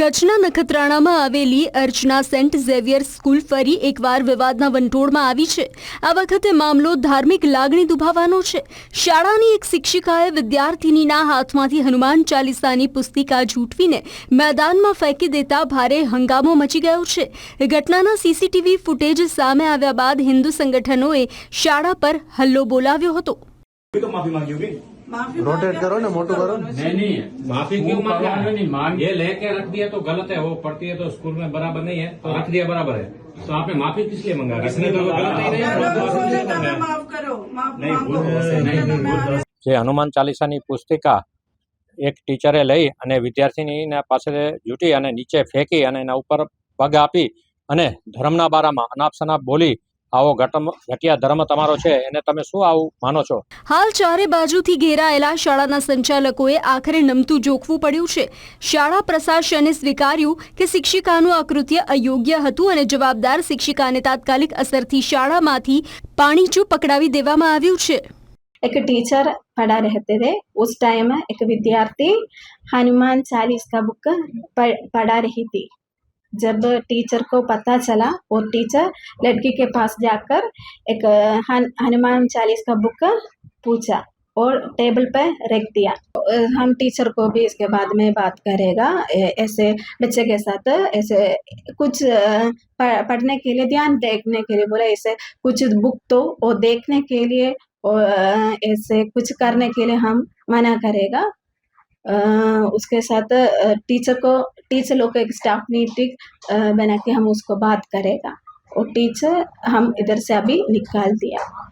કચ્છના નખત્રાણામાં આવેલી અર્ચના Saint Xavier school ફરી એકવાર વિવાદના વંટોળમાં આવી છે. આ વખતે મામલો ધાર્મિક લાગણી દુભાવવાનો છે. શાળાની એક શિક્ષિકાએ વિદ્યાર્થિનીના હાથમાંથી હનુમાન ચાલીસાની પુસ્તિકા ઝૂંટવીને મેદાનમાં ફેંકી દેતા ભારે હંગામો મચી ગયો છે. ઘટનાના સીસીટીવી ફૂટેજ સામે આવ્યા બાદ હિન્દુ સંગઠનોએ શાળા પર હલ્લો બોલાવ્યો હતો. भी तो माफी मांगी होगी माफी रोटेट मांगे करो ना मोटू करो नहीं नहीं माफी क्यों वो मांगे करो। नहीं मांग ये लेके रख दिया तो गलत है वो पढ़ती है तो स्कूल में बराबर नहीं है तो रख दिया बराबर है तो आपने माफी किस लिए मंगा इसने तो वो गलत ही नहीं है करो, वो बोले गलत तो है। हमें माफ करो माफ नहीं, मांगो भूल से बोले नहीं, तो नहीं, मैं भूल आगे- જે હનુમાન ચાલીસાની પુસ્તિકા એક ટીચરે લઈ અને વિદ્યાર્થીનીના પાસે જૂટી અને નીચે ફેંકી અને એના ઉપર પગ આપી અને ધર્મના બારામાં અનાપ શનાપ બોલી આવો ઘટમ ઘટિયા ધર્મ તમારો છે એને તમે શું આવું માનો છો હાલ ચારે બાજુથી ઘેરાયેલા શાળાના સંચાલકોએ આખરે નમતું જોખવું પડ્યું છે શાળા પ્રશાસને સ્વીકાર્યું કે શિક્ષિકાનું આ કૃત્ય અયોગ્ય હતું અને જવાબદાર શિક્ષિકાને તાત્કાલિક અસરથી શાળામાંથી પાણીચું પકડાવી દેવામાં આવ્યું છે एक टीचर पढ़ा रहते थे उस टाइम एक विद्यार्थी हनुमान चालीस का बुक पढ़ पढ़ा रही थी जब टीचर को पता चला, वो टीचर लड़की के पास जाकर एक, हन- हनुमान चालीस का बुक पूछा और टेबल पर रख दिया। हम टीचर को भी इसके बाद में बात करेगा ऐसे बच्चे के साथ, ऐसे कुछ पढ़ने के लिए, ध्यान देखने के लिए बोला, ऐसे कुछ बुक तो वो देखने के लिए और ऐसे कुछ करने के लिए हम मना करेगा। उसके साथ अ, टीचर को टीचर लोग का एक स्टाफ मीटिंग बना के हम उसको बात करेगा और टीचर हम इधर से अभी निकाल दिया